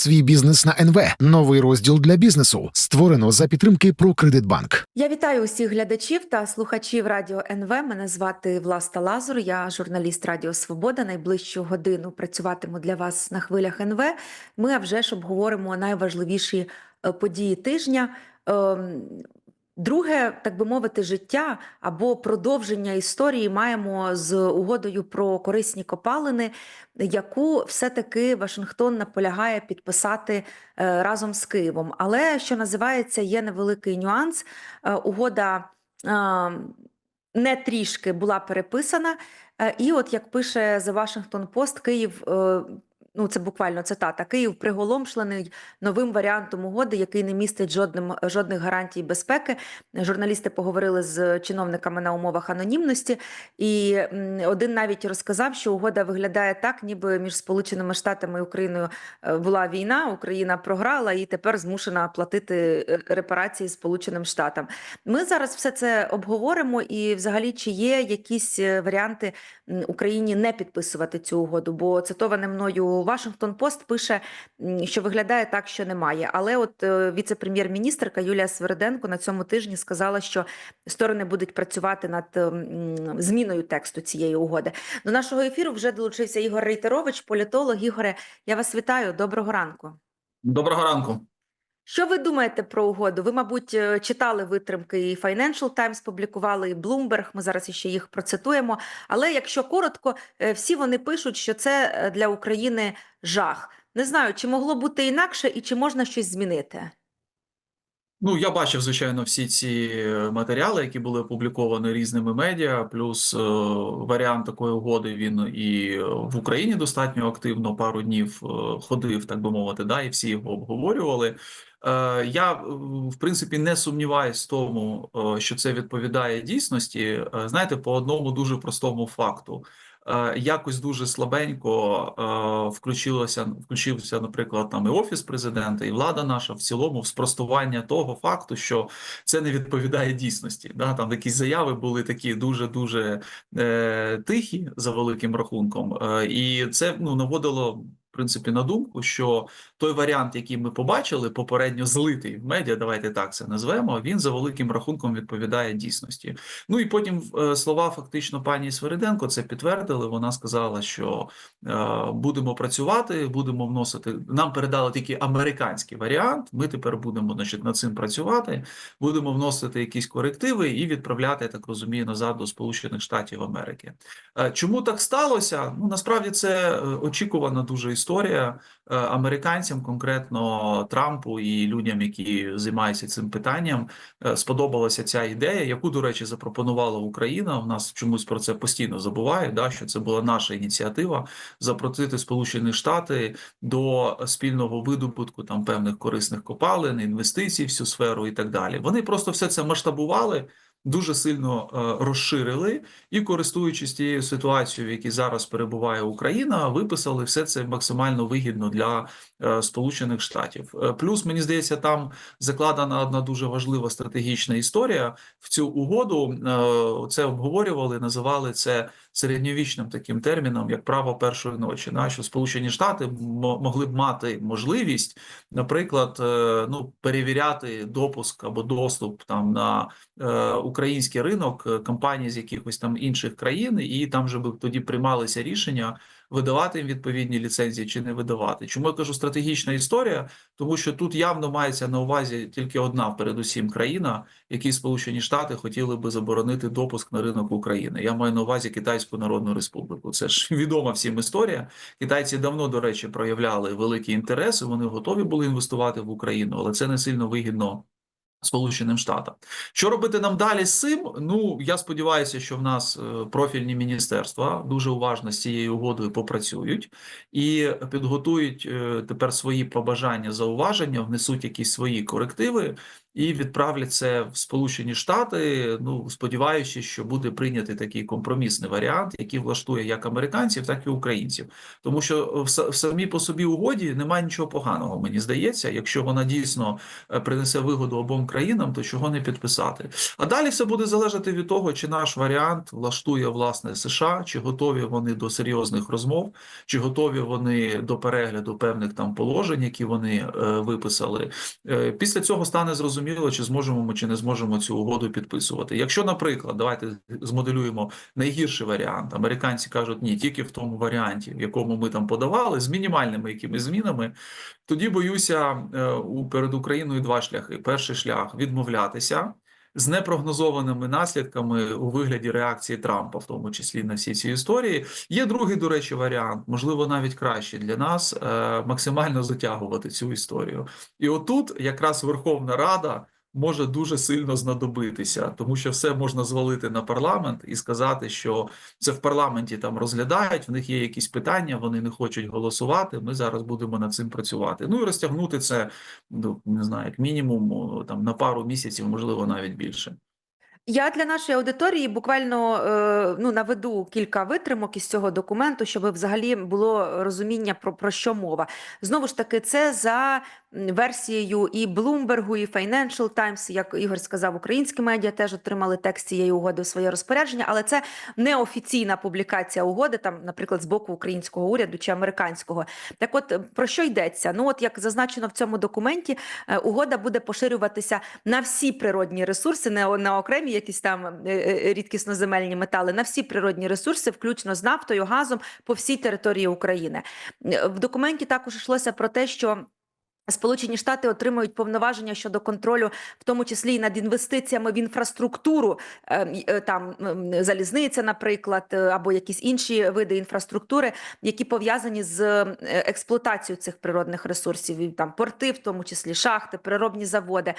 Свій бізнес на НВ. Новий розділ для бізнесу. Створено за підтримки «Прокредитбанк». Я вітаю усіх глядачів та слухачів Радіо НВ. Мене звати Власта Лазур. Я журналіст Радіо Свобода. Найближчу годину працюватиму для вас на хвилях НВ. Ми а вже ж обговоримо найважливіші е, події тижня. Друге, так би мовити, життя або продовження історії маємо з угодою про корисні копалини, яку все-таки Вашингтон наполягає підписати е, разом з Києвом. Але що називається, є невеликий нюанс. Е, Угода е, не трішки була переписана. І от як пише The Washington Post, Київ. Ну, це буквально цитата. Київ приголомшлений новим варіантом угоди, який не містить жодним жодних гарантій безпеки. Журналісти поговорили з чиновниками на умовах анонімності, і один навіть розказав, що угода виглядає так, ніби між Сполученими Штатами і Україною е, була війна. Україна програла і тепер змушена платити е, репарації Сполученим Штатам. Ми зараз все це обговоримо, і взагалі чи є якісь е, варіанти Україні не підписувати цю угоду? Бо цитоване мною Вашингтон Пост пише, що виглядає так, що немає. Але от е, віце-прем'єр-міністрка Юлія Свериденко на цьому тижні сказала, що сторони будуть працювати над зміною тексту цієї угоди. До нашого ефіру вже долучився Ігор Рейтерович, політолог. Ігоре, я вас вітаю. Доброго ранку. Доброго ранку. Що ви думаєте про угоду? Ви, мабуть, е, читали витримки і Financial Times публікували, і Bloomberg, Ми зараз ще їх процитуємо. Але якщо коротко, е, всі вони пишуть, що це е, для України жах. Не знаю, чи могло бути інакше, і чи можна щось змінити. Ну, я бачив, звичайно, всі ці е, матеріали, які були опубліковані різними медіа. Плюс е, варіант такої угоди він і в Україні достатньо активно пару днів е, ходив, так би мовити, да, і всі його обговорювали. Е, я, е, в принципі, не сумніваюсь в тому, що це відповідає дійсності. Знаєте, по одному дуже простому факту. Е, Якось дуже слабенько е, включилося, включився, наприклад, там і офіс президента, і влада наша в цілому в спростування того факту, що це не відповідає дійсності. Да? Там якісь заяви були такі дуже дуже е, тихі за великим рахунком, і це ну наводило. Принципі, на думку, що той варіант, який ми побачили, попередньо злитий в медіа, давайте так це назвемо. Він за великим рахунком відповідає дійсності. Ну і потім е, слова фактично пані Свириденко це підтвердили. Вона сказала, що е, будемо працювати, будемо вносити. Нам передали тільки американський варіант. Ми тепер будемо значить, над цим працювати, будемо вносити якісь корективи і відправляти, я так розумію, назад до Сполучених Штатів Америки. Е, Чому так сталося? Ну насправді це е, очікувана дуже історія Е, американцям, конкретно Трампу і людям, які займаються цим питанням. е, Сподобалася ця ідея, яку, до речі, запропонувала Україна. У нас чомусь про це постійно забувають. Да, що це була наша ініціатива запросити Сполучені Штати до спільного видобутку там певних корисних копалин, інвестицій в цю сферу і так далі. Вони просто все це масштабували. Дуже сильно е, розширили і, користуючись тією ситуацією, в якій зараз перебуває Україна, виписали все це максимально вигідно для е, Сполучених Штатів. Е, Плюс мені здається, там закладена одна дуже важлива стратегічна історія в цю угоду. Це обговорювали, називали це середньовічним таким терміном, як право першої ночі. На що Сполучені Штати мо- могли б мати можливість, наприклад, е, ну перевіряти допуск або доступ там на е, український ринок компанії компаній з якихось там інших країн, і там же би тоді приймалися рішення видавати їм відповідні ліцензії чи не видавати. Чому я кажу стратегічна історія? Тому що тут явно мається на увазі тільки одна, передусім, країна, якій Сполучені Штати хотіли би заборонити допуск на ринок України. Я маю на увазі Китайську Народну Республіку. Це ж відома всім історія. Китайці давно, до речі, проявляли великі інтереси. Вони готові були інвестувати в Україну, але це не сильно вигідно. Сполученим Штатам. Що робити нам далі з цим? Ну я сподіваюся, що в нас е, профільні міністерства дуже уважно з цією угодою попрацюють і підготують е, тепер свої побажання, зауваження, внесуть якісь свої корективи і відправлять це в Сполучені Штати. Ну сподіваючись, що буде прийнятий такий компромісний варіант, який влаштує як американців, так і українців. Тому що в са- самій по собі угоді немає нічого поганого, мені здається, якщо вона дійсно е, принесе вигоду обом країнам, то чого не підписати. А далі все буде залежати від того, чи наш варіант влаштує власне США, чи готові вони до серйозних розмов, чи готові вони до перегляду певних там положень, які вони е, виписали. Е, після цього стане зрозуміло, чи зможемо ми чи не зможемо цю угоду підписувати. Якщо, наприклад, давайте змоделюємо найгірший варіант. Американці кажуть, ні, тільки в тому варіанті, в якому ми там подавали, з мінімальними якимись змінами. Тоді боюся е, у перед Україною два шляхи: перший шлях відмовлятися. З непрогнозованими наслідками у вигляді реакції Трампа, в тому числі на всі ці історії, є другий, до речі, варіант, можливо, навіть кращий для нас е, максимально затягувати цю історію. І отут якраз Верховна Рада може дуже сильно знадобитися, тому що все можна звалити на парламент і сказати, що це в парламенті там розглядають, в них є якісь питання, вони не хочуть голосувати. Ми зараз будемо над цим працювати. Ну і розтягнути це ну, не знаю, як мінімум там на пару місяців, можливо, навіть більше. Я для нашої аудиторії буквально е, ну, наведу кілька витримок із цього документу, щоб взагалі було розуміння про, про що мова. Знову ж таки, це за версією і Bloomberg, і Financial Times, як Ігор сказав, українські медіа теж отримали текст цієї угоди у своє розпорядження, але це неофіційна публікація угоди, там, наприклад, з боку українського уряду чи американського. Так, от про що йдеться? Ну, от як зазначено в цьому документі, е, угода буде поширюватися на всі природні ресурси, не на окремі якісь там е, е, рідкісноземельні метали, на всі природні ресурси, включно з нафтою, газом по всій території України. В документі також йшлося про те, що. Сполучені Штати отримують повноваження щодо контролю, в тому числі і над інвестиціями в інфраструктуру, е, й- е, там залізниця, наприклад, е, або якісь інші види інфраструктури, які пов'язані з е, експлуатацією цих природних ресурсів, там порти, в тому числі шахти, переробні заводи.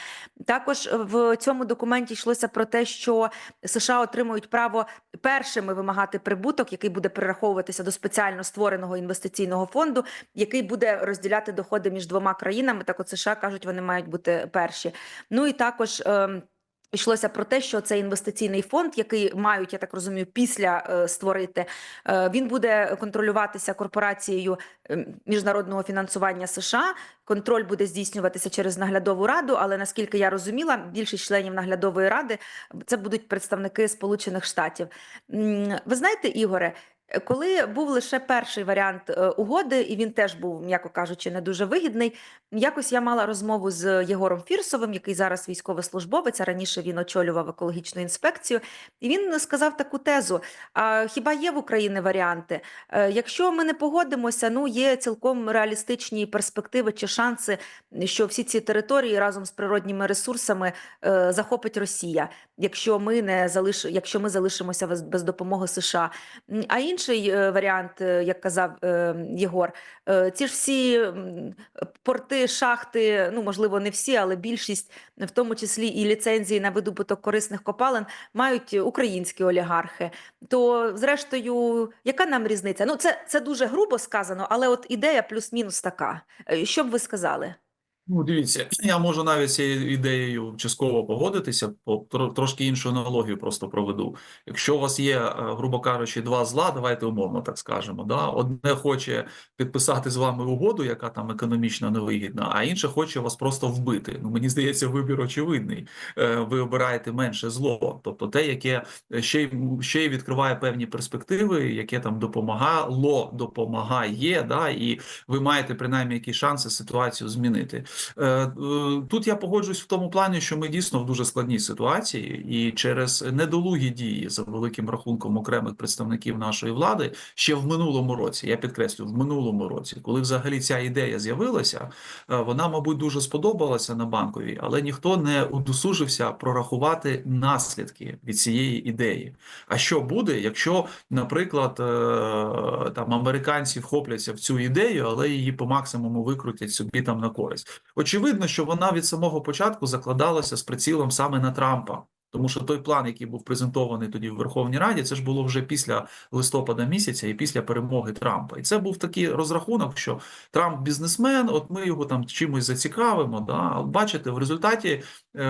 Також в цьому документі йшлося про те, що США отримують право першими вимагати прибуток, який буде перераховуватися до спеціально створеного інвестиційного фонду, який буде розділяти доходи між двома країнами. Так, от США кажуть, вони мають бути перші. Ну і також. ем, Йшлося про те, що цей інвестиційний фонд, який мають, я так розумію, після е, створити, е, він буде контролюватися корпорацією е, міжнародного фінансування США. Контроль буде здійснюватися через наглядову раду. Але наскільки я розуміла, більшість членів наглядової ради це будуть представники Сполучених Штатів. Ви знаєте, Ігоре, коли був лише перший варіант е, угоди, і він теж був, м'яко кажучи, не дуже вигідний. Якось я мала розмову з Єгором Фірсовим, який зараз військовослужбовець, а раніше він очолював екологічну інспекцію. І він сказав таку тезу: а хіба є в Україні варіанти? Е, Якщо ми не погодимося, ну є цілком реалістичні перспективи чи шанси, що всі ці території разом з природніми ресурсами е, захопить Росія, якщо ми не залиш... якщо ми залишимося без, допомоги США. А інший е, варіант, е, як казав е, Єгор, ці ж всі порти, шахти, ну можливо, не всі, але більшість, в тому числі і ліцензії на видобуток корисних копалин, мають українські олігархи. То, зрештою, яка нам різниця? Ну, це, це дуже грубо сказано, але от ідея плюс-мінус така. Що б ви сказали? Ну, дивіться, я можу навіть цією ідеєю частково погодитися, по трошки іншу аналогію просто проведу. Якщо у вас є, е, грубо кажучи, два зла, давайте умовно так скажемо. Да? Одне хоче підписати з вами угоду, яка там економічно невигідна, а інше хоче вас просто вбити. Ну, мені здається, вибір очевидний. Е, Ви обираєте менше зло, тобто те, яке ще й ще й відкриває певні перспективи, яке там допомагало, допомагає, да, і ви маєте принаймні якісь шанси ситуацію змінити. Е, е, Тут я погоджуюсь в тому плані, що ми дійсно в дуже складній ситуації, і через недолугі дії за великим рахунком окремих представників нашої влади ще в минулому році, я підкреслю, в минулому році, коли взагалі ця ідея з'явилася, е, вона, мабуть, дуже сподобалася на банковій, але ніхто не удосужився прорахувати наслідки від цієї ідеї. А що буде, якщо, наприклад, там американці вхопляться в цю ідею, але її по максимуму викрутять собі там на користь? Очевидно, що вона від самого початку закладалася з прицілом саме на Трампа. Тому що той план, який був презентований тоді в Верховній Раді, це ж було вже після листопада місяця і після перемоги Трампа. І це був такий розрахунок, що Трамп бізнесмен, от ми його там чимось зацікавимо. Да? Бачите, в результаті е,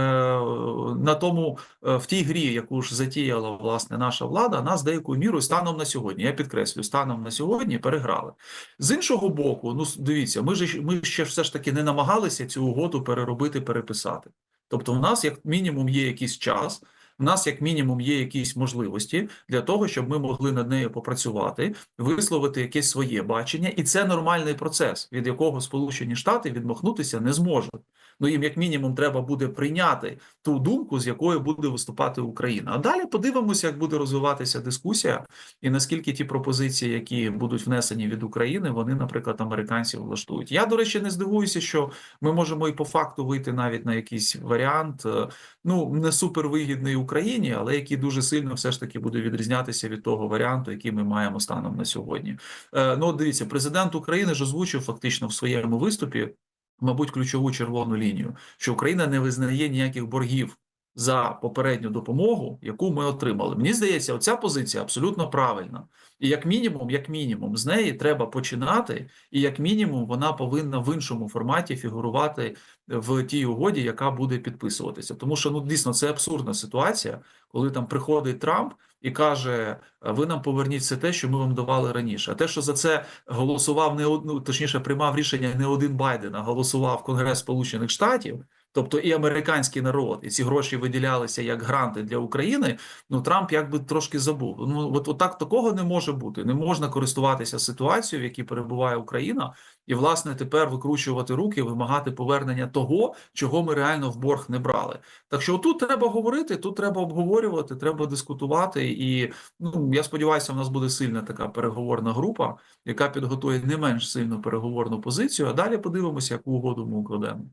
на тому е, в тій грі, яку ж затіяла власне наша влада, нас деякою мірою станом на сьогодні. Я підкреслюю, станом на сьогодні переграли. З іншого боку, ну дивіться, ми ж ми ще все ж таки не намагалися цю угоду переробити, переписати. Тобто, в нас як мінімум є якийсь час. В нас, як мінімум, є якісь можливості для того, щоб ми могли над нею попрацювати, висловити якесь своє бачення, і це нормальний процес, від якого Сполучені Штати відмахнутися не зможуть. Ну їм, як мінімум, треба буде прийняти ту думку, з якою буде виступати Україна. А далі подивимося, як буде розвиватися дискусія, і наскільки ті пропозиції, які будуть внесені від України, вони, наприклад, американців влаштують. Я, до речі, не здивуюся, що ми можемо і по факту вийти навіть на якийсь варіант, е, ну не супервигідний Україні, але який дуже сильно все ж таки буде відрізнятися від того варіанту, який ми маємо станом на сьогодні. Е, Ну, дивіться, президент України ж озвучив фактично в своєму виступі, мабуть, ключову червону лінію, що Україна не визнає ніяких боргів за попередню допомогу, яку ми отримали. Мені здається, оця позиція абсолютно правильна. І як мінімум, як мінімум, з неї треба починати, і як мінімум вона повинна в іншому форматі фігурувати в тій угоді, яка буде підписуватися. Тому що ну дійсно це абсурдна ситуація, коли там приходить Трамп і каже: ви нам поверніть все те, що ми вам давали раніше. А те, що за це голосував не од- ну, точніше, приймав рішення не один Байден, а голосував Конгрес Сполучених Штатів. Тобто і американський народ, і ці гроші виділялися як гранти для України. Ну Трамп якби трошки забув. Ну от, от так такого не може бути. Не можна користуватися ситуацією, в якій перебуває Україна, і власне тепер викручувати руки, вимагати повернення того, чого ми реально в борг не брали. Так що тут треба говорити, тут треба обговорювати, треба дискутувати. І ну я сподіваюся, в нас буде сильна така переговорна група, яка підготує не менш сильну переговорну позицію. А далі подивимося, яку угоду ми укладемо.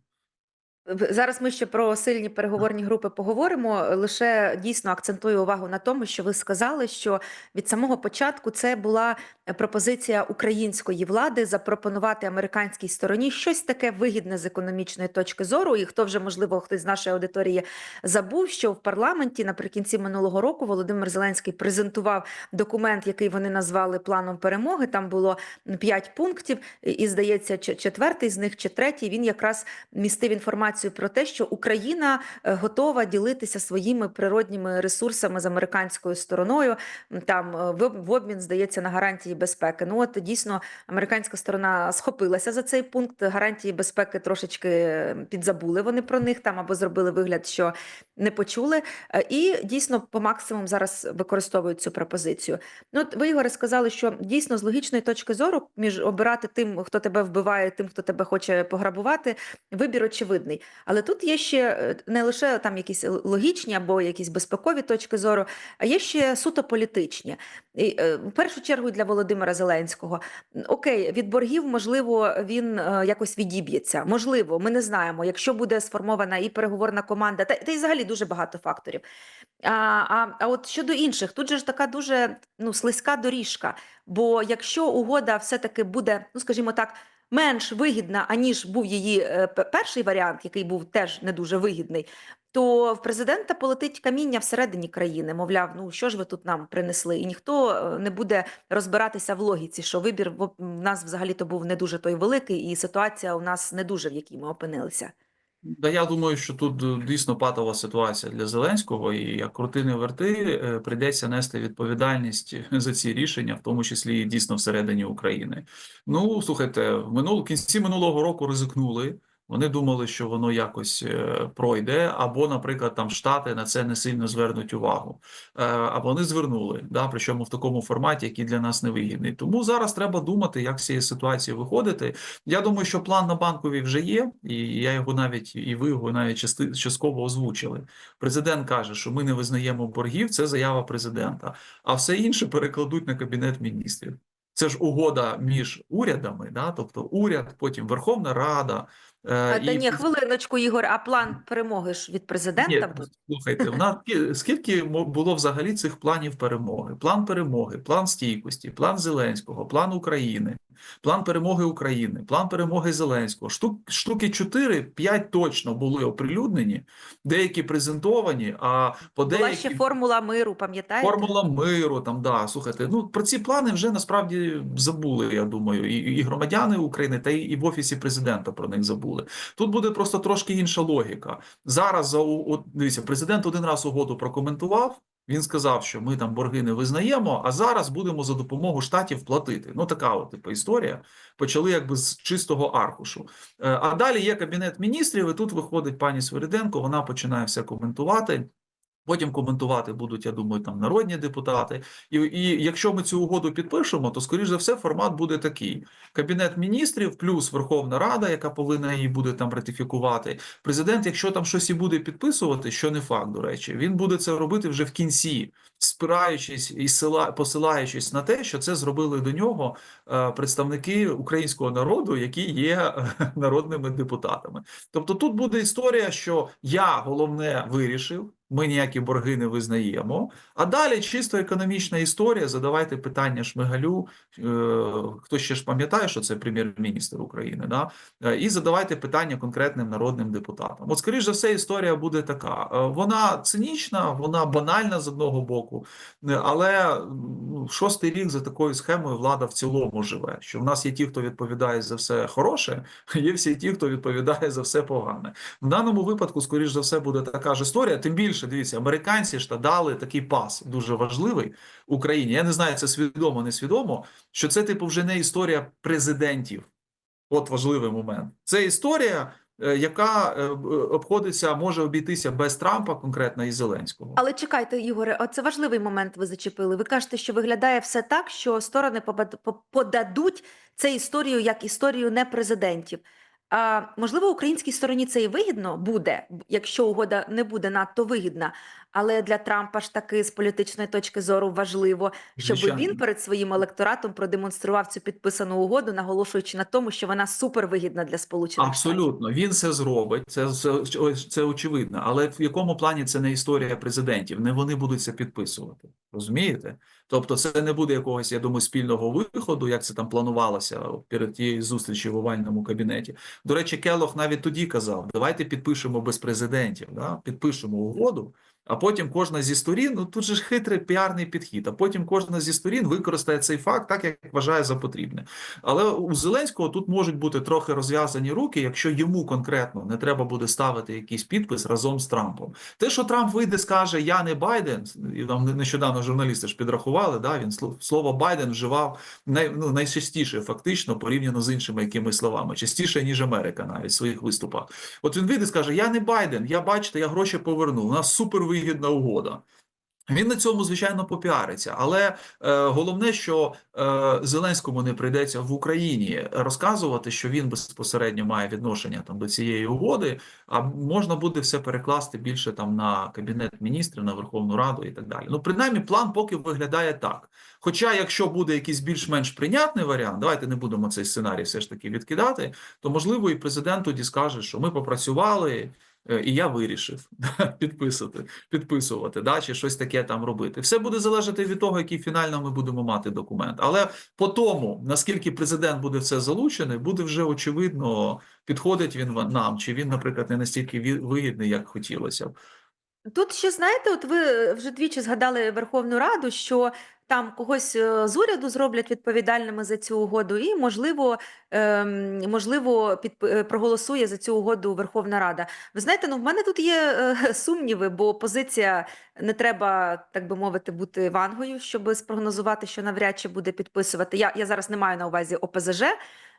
Зараз ми ще про сильні переговорні групи поговоримо. Лише дійсно акцентую увагу на тому, що ви сказали, що від самого початку це була пропозиція української влади запропонувати американській стороні щось таке вигідне з економічної точки зору. І хто вже можливо хтось з нашої аудиторії забув, що в парламенті наприкінці минулого року Володимир Зеленський презентував документ, який вони назвали планом перемоги. Там було п'ять пунктів, і здається, четвертий з них чи третій він якраз містив інформацію про те, що Україна е, готова ділитися своїми природніми ресурсами з американською стороною. Там е, в обмін здається на гарантії безпеки. Ну от дійсно американська сторона схопилася за цей пункт. Гарантії безпеки трошечки підзабули вони про них там або зробили вигляд, що не почули. Е, І дійсно по максимуму зараз використовують цю пропозицію. Ну, от ви, Ігоре, сказали, що дійсно з логічної точки зору між обирати тим, хто тебе вбиває, тим, хто тебе хоче пограбувати, вибір очевидний. Але тут є ще е, не лише там якісь логічні або якісь безпекові точки зору, а є ще суто політичні. І, е, в першу чергу для Володимира Зеленського. Окей, від боргів, можливо, він е, якось відіб'ється. Можливо, ми не знаємо, якщо буде сформована і переговорна команда, та, та й взагалі дуже багато факторів. А, а, а от щодо інших, тут же ж така дуже ну, слизька доріжка. Бо якщо угода все-таки буде, ну скажімо так, менш вигідна, аніж був її е, перший варіант, який був теж не дуже вигідний, то в президента полетить каміння всередині країни. Мовляв, ну що ж ви тут нам принесли? І ніхто е, не буде розбиратися в логіці, що вибір в нас взагалі то був не дуже той великий, і ситуація у нас не дуже в якій ми опинилися. Да, я думаю, що тут е, дійсно патова ситуація для Зеленського, і як крути не верти, е, прийдеться нести відповідальність за ці рішення, в тому числі і дійсно всередині України. Ну слухайте, в минул кінці минулого року ризикнули. Вони думали, що воно якось е, пройде, або, наприклад, там Штати на це не сильно звернуть увагу. Е, А вони звернули, да, причому в такому форматі, який для нас невигідний. Тому зараз треба думати, як з цієї ситуації виходити. Я думаю, що план на банковій вже є, і я його навіть і ви його навіть части- частково озвучили. Президент каже, що ми не визнаємо боргів. Це заява президента, а все інше перекладуть на кабінет міністрів. Це ж угода між урядами, да? тобто уряд, потім Верховна Рада. е, та і ні, хвилиночку, Ігор, а план перемоги ж від президента ні, буде? слухайте, в нас скільки було взагалі цих планів перемоги? План перемоги, план стійкості, план Зеленського, план України, план перемоги України, план перемоги Зеленського. Штук, штуки 4-5 точно були оприлюднені, деякі презентовані, а по Була деякі ще формула миру, пам'ятаєте? Формула миру, там да слухайте. Ну про ці плани вже насправді забули. Я думаю, і, і громадяни України, та і в офісі президента про них забули. Тут буде просто трошки інша логіка. Зараз за от, дивіться, президент один раз угоду прокоментував. Він сказав, що ми там борги не визнаємо, а зараз будемо за допомогою штатів платити. Ну така от типу історія. Почали якби з чистого аркушу. Е, А далі є кабінет міністрів, і тут виходить пані Свириденко. Вона починає все коментувати. Потім коментувати будуть, я думаю, там народні депутати. І, і якщо ми цю угоду підпишемо, то скоріш за все формат буде такий: кабінет міністрів плюс Верховна Рада, яка повинна її буде там ратифікувати. Президент, якщо там щось і буде підписувати, що не факт, до речі, він буде це робити вже в кінці, спираючись і сила, посилаючись на те, що це зробили до нього е, представники українського народу, які є е, народними депутатами. Тобто тут буде історія, що я головне вирішив. Ми ніякі борги не визнаємо. А далі чисто економічна історія. Задавайте питання Шмигалю. Е, хто ще ж пам'ятає, що це прем'єр-міністр України, да? Е, і задавайте питання конкретним народним депутатам. От, скоріш за все, історія буде така. Е, Вона цинічна, вона банальна з одного боку, але ну, шостий рік за такою схемою влада в цілому живе. Що в нас є ті, хто відповідає за все хороше, є всі ті, хто відповідає за все погане. В даному випадку, скоріш за все, буде така ж історія. Тим більше, дивіться, американці ж та дали такий пас дуже важливий Україні. Я не знаю, це свідомо, не свідомо, що це, типу, вже не історія президентів. От важливий момент. Це історія, е, яка е, обходиться, може обійтися без Трампа, конкретно і Зеленського. Але чекайте, Ігоре, оце важливий момент ви зачепили. Ви кажете, що виглядає все так, що сторони подадуть це історію як історію не президентів. А можливо, українській стороні це і вигідно буде, якщо угода не буде надто вигідна. Але для Трампа ж таки з політичної точки зору важливо, щоб Звичайно. він перед своїм електоратом продемонстрував цю підписану угоду, наголошуючи на тому, що вона супервигідна для сполучених Штатів. Абсолютно, він це зробить. Це, це, це очевидно. Але в якому плані це не історія президентів? Не вони будуть це підписувати. Розумієте? Тобто, це не буде якогось, я думаю, спільного виходу, як це там планувалося перед тією зустрічі в овальному кабінеті. До речі, Келох навіть тоді казав: давайте підпишемо без президентів, да? підпишемо угоду. А потім кожна зі сторін, ну тут же ж хитрий піарний підхід. А потім кожна зі сторін використає цей факт так, як вважає за потрібне. Але у Зеленського тут можуть бути трохи розв'язані руки, якщо йому конкретно не треба буде ставити якийсь підпис разом з Трампом. Те, що Трамп вийде, скаже Я не Байден, і там нещодавно журналісти ж підрахували. Да, він слов- слово Байден вживав най, ну, найчастіше, фактично, порівняно з іншими якимись словами, частіше ніж Америка, навіть в своїх виступах. От він вийде, скаже: Я не Байден, я бачите, я гроші поверну. У нас супервигідна угода. Він на цьому, звичайно, попіариться, але е, головне, що е, Зеленському не прийдеться в Україні розказувати, що він безпосередньо має відношення там до цієї угоди, а можна буде все перекласти більше там на кабінет міністрів, на Верховну Раду і так далі. Ну, принаймні, план поки виглядає так. Хоча, якщо буде якийсь більш-менш прийнятний варіант, давайте не будемо цей сценарій все ж таки відкидати, то можливо і президент тоді скаже, що ми попрацювали. Е, І я вирішив підписати, підписувати, да, чи щось таке там робити. Все буде залежати від того, який фінально ми будемо мати документ. Але по тому, наскільки президент буде в це залучений, буде вже очевидно, підходить він нам, чи він, наприклад, не настільки вигідний, як хотілося б. Тут ще знаєте, от ви вже двічі згадали Верховну Раду, що там когось е, з уряду зроблять відповідальними за цю угоду, і можливо, ем, можливо, під, е, проголосує за цю угоду Верховна Рада. Ви знаєте, ну в мене тут є е, сумніви, бо позиція не треба, так би мовити, бути вангою, щоб спрогнозувати, що навряд чи буде підписувати. Я, я зараз не маю на увазі ОПЗЖ.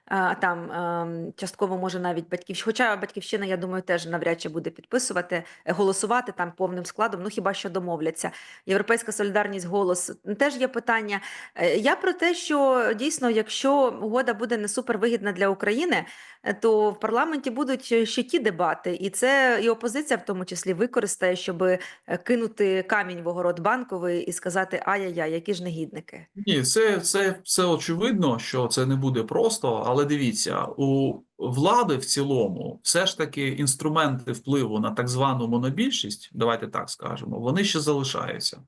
Там ем, частково може навіть батьківщина, хоча батьківщина, я думаю, теж навряд чи буде підписувати, е, голосувати там повним складом, ну хіба що домовляться. Європейська солідарність, голос теж є питання. Е, Я про те, що дійсно, якщо угода буде не супервигідна для України, е, то в парламенті будуть ще ті дебати, і це і опозиція в тому числі використає, щоб кинути камінь в огород банковий і сказати ай-яй-яй, які ж негідники. Ні, це, це все очевидно, що це не буде просто, але дивіться, у влади в цілому все ж таки інструменти впливу на так звану монобільшість, давайте так скажемо, вони ще залишаються.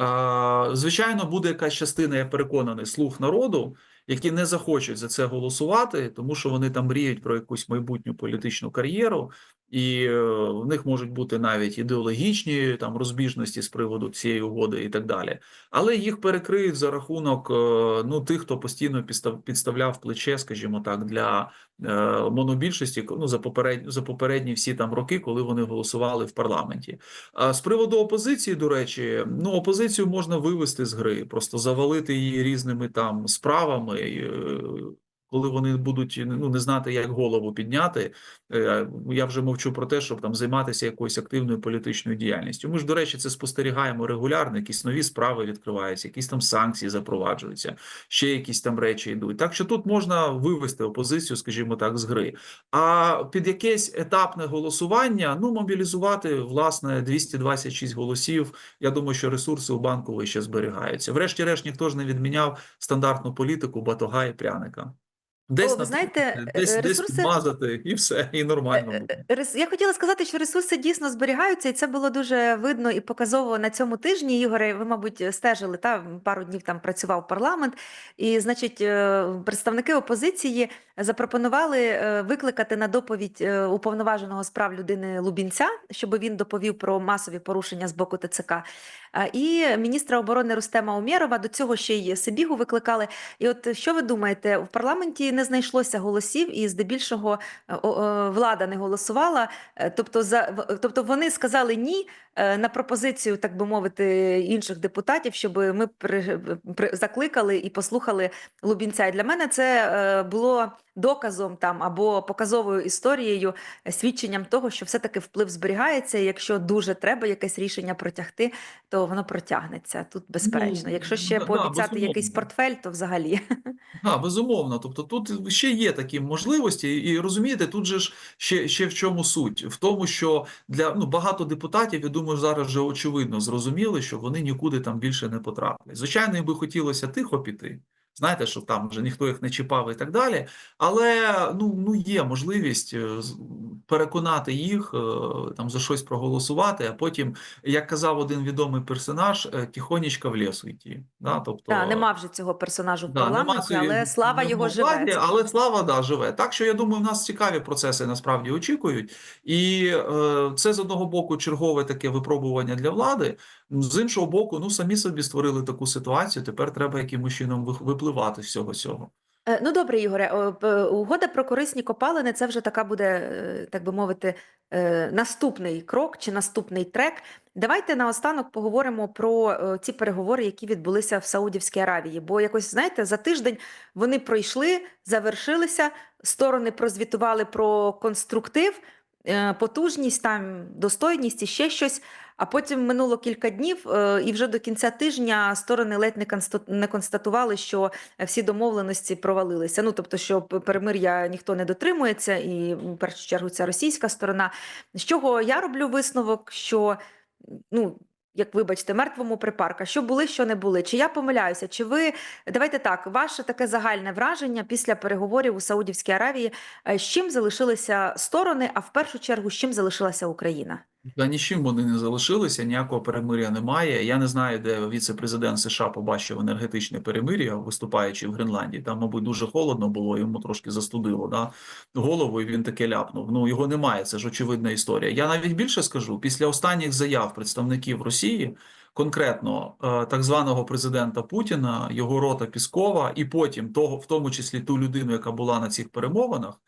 Е, Звичайно, буде якась частина, я переконаний, слух народу, які не захочуть за це голосувати, тому що вони там мріють про якусь майбутню політичну кар'єру. І е, в них можуть бути навіть ідеологічні там розбіжності з приводу цієї угоди і так далі. Але їх перекриють за рахунок е, ну тих, хто постійно підстав- підставляв плече, скажімо так, для е, монобільшості ну, за попередні за попередні всі там роки, коли вони голосували в парламенті. А з приводу опозиції, до речі, ну опозицію можна вивести з гри, просто завалити її різними там справами. Коли вони будуть ну не знати, як голову підняти, Е, я вже мовчу про те, щоб там займатися якоюсь активною політичною діяльністю. Ми ж, до речі, це спостерігаємо регулярно. Якісь нові справи відкриваються, якісь там санкції запроваджуються, ще якісь там речі йдуть. Так що тут можна вивести опозицію, скажімо так, з гри. А під якесь етапне голосування ну мобілізувати власне 226 голосів. Я думаю, що ресурси у банку ще зберігаються. Врешті-решт, ніхто ж не відміняв стандартну політику батога і пряника. Десь О, ви знаєте, десь, е, десь ресурси- підмазати, і все, і нормально буде. Я хотіла сказати, що ресурси дійсно зберігаються, і це було дуже видно і показово на цьому тижні. Ігоре, ви, мабуть, стежили та пару днів там працював парламент, і значить, е, представники опозиції запропонували е, викликати на доповідь е, уповноваженого з прав людини Лубінця, щоб він доповів про масові порушення з боку ТЦК. Е, І міністра оборони Рустема Умєрова до цього ще й Сибігу викликали. І от що ви думаєте, в парламенті не знайшлося голосів, і здебільшого е, о, влада не голосувала. Е, Тобто, за тобто вони сказали ні е, на пропозицію, так би мовити, інших депутатів, щоб ми при, закликали і послухали Лубінця. І для мене це е, було доказом там або показовою історією, е, свідченням того, що все-таки вплив зберігається. Якщо дуже треба якесь рішення протягти, то воно протягнеться. Тут безперечно. Ну, Якщо ще да, пообіцяти якийсь портфель, то взагалі. А, безумовно. Тобто тут ще є такі можливості, і розумієте, тут же ж ще, ще в чому суть? В тому, що для ну багато депутатів, я думаю, зараз вже очевидно зрозуміли, що вони нікуди там більше не потраплять. Звичайно, їм би хотілося тихо піти. Знаєте, що там вже ніхто їх не чіпав і так далі. Але ну, ну є можливість е, переконати їх е, там за щось проголосувати, а потім, як казав один відомий персонаж, е, тихонечко в лісу йти. Да? Тобто, Та нема вже цього персонажу в Да, парламенті, але слава його живе. владі, але слава да, живе. Так що я думаю, в нас цікаві процеси насправді очікують, і е, це з одного боку чергове таке випробування для влади. З іншого боку, ну самі собі створили таку ситуацію. Тепер треба якимось чином випливати з всього цього. Е, Ну добре, Ігоре, угода про корисні копалини це вже така буде, е, так би мовити, е, наступний крок чи наступний трек. Давайте наостанок поговоримо про ці переговори, які відбулися в Саудівській Аравії. Бо якось, знаєте, за тиждень вони пройшли, завершилися, сторони прозвітували про конструктив, е, потужність, там, достойність і ще щось. А потім минуло кілька днів, е, і вже до кінця тижня сторони ледь не констат- не констатували, що всі домовленості провалилися. Ну тобто, що перемир'я ніхто не дотримується, і в першу чергу ця російська сторона. З чого я роблю висновок, що ну. Як вибачте, мертвому припарка, що були, що не були. Чи я помиляюся? Чи ви давайте так, ваше таке загальне враження після переговорів у Саудівській Аравії, е, з чим залишилися сторони, а в першу чергу з чим залишилася Україна? Та нічим вони не залишилися, ніякого перемиря немає. Я не знаю, де віце-президент США побачив енергетичне перемир'я, виступаючи в Гренландії. Там, мабуть, дуже холодно було, йому трошки застудило да, голову, і він таке ляпнув. Ну його немає. Це ж очевидна історія. Я навіть більше скажу: після останніх заяв представників Росії. Конкретно е, так званого президента Путіна, його рота Піскова, і потім того, в тому числі ту людину, яка була на цих перемовинах,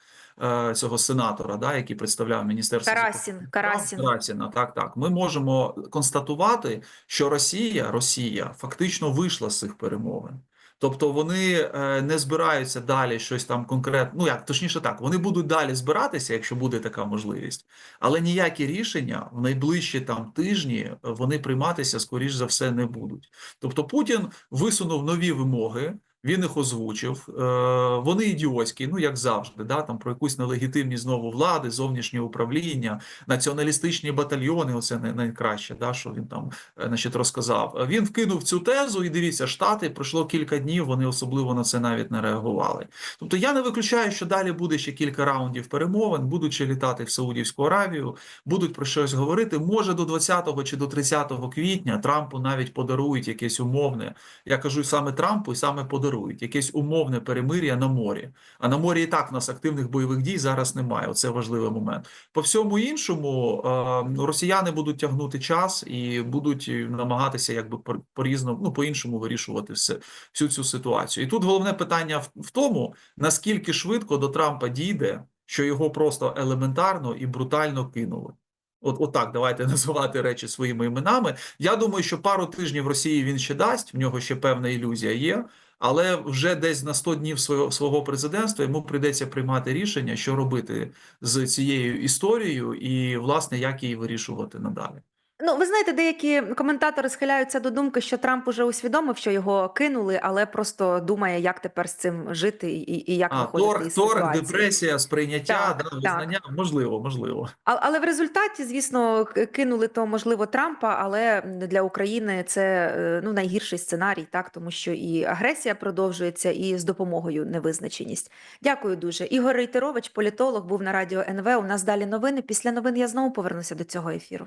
цього сенатора, да, який представляв міністерство Карасін, закордонних Карасін. Карасіна, так, так. Ми можемо констатувати, що Росія, Росія фактично вийшла з цих перемовин. Тобто вони е, не збираються далі щось там конкретно. Ну як точніше, так вони будуть далі збиратися, якщо буде така можливість, але ніякі рішення в найближчі там тижні е, вони прийматися скоріш за все не будуть. Тобто Путін висунув нові вимоги. Він їх озвучив. Е, вони ідіотські, ну як завжди, да, там про якусь нелегітимність знову влади, зовнішнє управління, націоналістичні батальйони. Оце най- найкраще, да, що він там е, значить, розказав. Він вкинув цю тезу, і дивіться, штати пройшло кілька днів. Вони особливо на це навіть не реагували. Тобто я не виключаю, що далі буде ще кілька раундів перемовин, будуть ще літати в Саудівську Аравію, будуть про щось говорити. Може, до 20 чи до 30 квітня Трампу навіть подарують якесь умовне. Я кажу саме Трампу і саме подарують задекларують якесь умовне перемир'я на морі. А на морі і так в нас активних бойових дій зараз немає. Оце важливий момент. По всьому іншому, е, росіяни будуть тягнути час і будуть намагатися якби по- по-різному, ну по-іншому вирішувати все, всю цю ситуацію. І тут головне питання в тому, наскільки швидко до Трампа дійде, що його просто елементарно і брутально кинули. От, отак, давайте називати речі своїми іменами. Я думаю, що пару тижнів Росії він ще дасть, в нього ще певна ілюзія є. Але вже десь на 100 днів свого, свого президентства йому прийдеться приймати рішення, що робити з цією історією, і власне як її вирішувати надалі. Ну, ви знаєте, деякі коментатори схиляються до думки, що Трамп уже усвідомив, що його кинули, але просто думає, як тепер з цим жити і, і як А виходити торг, із торг, депресія, сприйняття, Так, да, так. визнання, можливо, можливо. А- Але в результаті, звісно, кинули то можливо Трампа, але для України це е, ну найгірший сценарій, так тому що і агресія продовжується, і з допомогою невизначеність. Дякую дуже. Ігор Рейтерович, політолог, був на радіо НВ. У нас далі новини. Після новин я знову повернуся до цього ефіру.